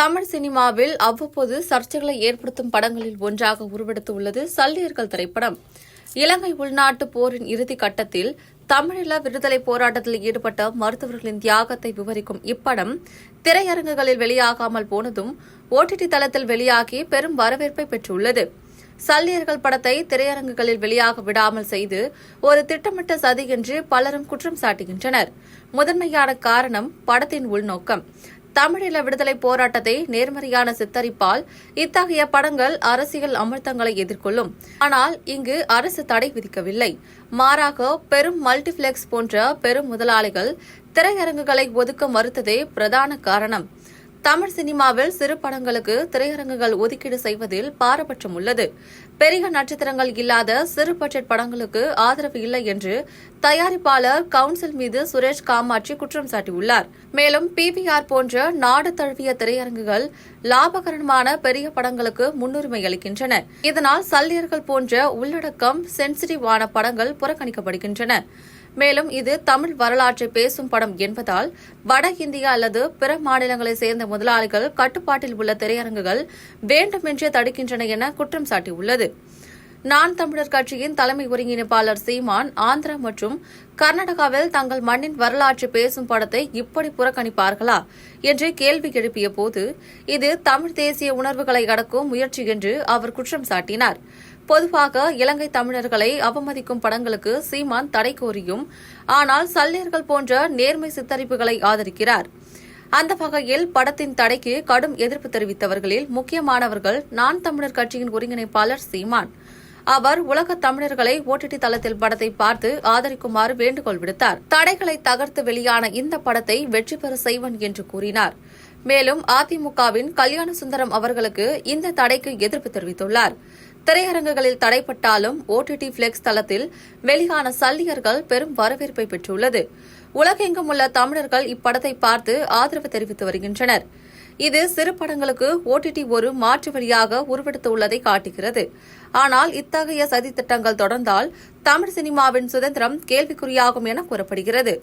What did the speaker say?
தமிழ் சினிமாவில் அவ்வப்போது சர்ச்சைகளை ஏற்படுத்தும் படங்களில் ஒன்றாக உருவெடுத்துள்ளது சல்லியர்கள் திரைப்படம். இலங்கை உள்நாட்டு போரின் இறுதி கட்டத்தில் தமிழீழ விடுதலை போராட்டத்தில் ஈடுபட்ட மருத்துவர்களின் தியாகத்தை விவரிக்கும் இப்படம் திரையரங்குகளில் வெளியாகாமல் போனதும் ஓடிடி தளத்தில் வெளியாகி பெரும் வரவேற்பை பெற்றுள்ளது. சல்லியர்கள் படத்தை திரையரங்குகளில் வெளியாக விடாமல் செய்து ஒரு திட்டமிட்ட சதி என்று பலரும் குற்றம் சாட்டுகின்றனர். முதன்மையான காரணம் படத்தின் உள்நோக்கம். தமிழீழ விடுதலை போராட்டத்தை நேர்மறையான சித்தரிப்பால் இத்தகைய படங்கள் அரசியல் அமிர்தங்களை எதிர்கொள்ளும். ஆனால் இங்கு அரசு தடை விதிக்கவில்லை. மாறாக பெரும் மல்டிபிளெக்ஸ் போன்ற பெரும் முதலாளிகள் திரையரங்குகளை ஒதுக்க மறுத்ததே பிரதான காரணம். தமிழ் சினிமாவில் சிறு படங்களுக்கு திரையரங்குகள் ஒதுக்கீடு செய்வதில் பாரபட்சம் உள்ளது. பெரிய நட்சத்திரங்கள் இல்லாத சிறு பட்ஜெட் படங்களுக்கு ஆதரவு இல்லை என்று தயாரிப்பாளர் கவுன்சில் மீது சுரேஷ் காமாட்சி குற்றம் சாட்டியுள்ளார். மேலும் பிவிஆர் போன்ற நாடு தழுவிய திரையரங்குகள் லாபகரமான பெரிய படங்களுக்கு முன்னுரிமை அளிக்கின்றன. இதனால் சல்லியர்கள் போன்ற உள்ளடக்கம் சென்சிட்டிவான படங்கள் புறக்கணிக்கப்படுகின்றன. மேலும் இது தமிழ் வரலாற்றை பேசும் படம் என்பதால் வட இந்தியா அல்லது பிற மாநிலங்களைச் சேர்ந்த முதலாளிகள் கட்டுப்பாட்டில் உள்ள திரையரங்குகள் வேண்டுமென்றே தடுக்கின்றன என குற்றம் சாட்டியுள்ளது. நான் தமிழர் கட்சியின் தலைமை ஒருங்கிணைப்பாளர் சீமான் ஆந்திரா மற்றும் கர்நாடகாவில் தங்கள் மண்ணின் வரலாற்று பேசும் படத்தை இப்படி புறக்கணிப்பார்களா என்று கேள்வி எழுப்பிய போது இது தமிழ் தேசிய உணர்வுகளை அடக்கும் முயற்சி என்று அவர் குற்றம் சாட்டினார். பொதுவாக இலங்கை தமிழர்களை அவமதிக்கும் படங்களுக்கு சீமான் தடை கோரியும் ஆனால் சல்லியர்கள் போன்ற நேர்மை சித்தரிப்புகளை ஆதரிக்கிறார். அந்த வகையில் படத்தின் தடைக்கு கடும் எதிர்ப்பு தெரிவித்தவர்களில் முக்கியமானவர்கள் நான் தமிழர் கட்சியின் ஒருங்கிணைப்பாளர் சீமான். அவர் உலக தமிழர்களை ஓடிடி தளத்தில் படத்தை பார்த்து ஆதரிக்குமாறு வேண்டுகோள் விடுத்தார். தடைகளை தகர்த்து வெளியான இந்த படத்தை வெற்றி பெற செய்வன் என்று கூறினார். மேலும் அதிமுகவின் கல்யாண சுந்தரம் அவர்களுக்கு இந்த தடைக்கு எதிர்ப்பு தெரிவித்துள்ளார். திரையரங்குகளில் தடைப்பட்டாலும் ஓடிடி பிளெக்ஸ் தளத்தில் வெளியான சல்லியர்கள் பெரும் வரவேற்பை பெற்றுள்ளது. உலகெங்கும் உள்ள தமிழர்கள் இப்படத்தை பார்த்து ஆதரவு தெரிவித்து வருகின்றனர். இது சிறு படங்களுக்கு ஓடிடி ஒரு மாற்று வழியாக உருவெடுத்துள்ளதை காட்டுகிறது. ஆனால் இத்தகைய சதித்திட்டங்கள் தொடர்ந்தால் தமிழ் சினிமாவின் சுதந்திரம் கேள்விக்குறியாகும் என கூறப்படுகிறது.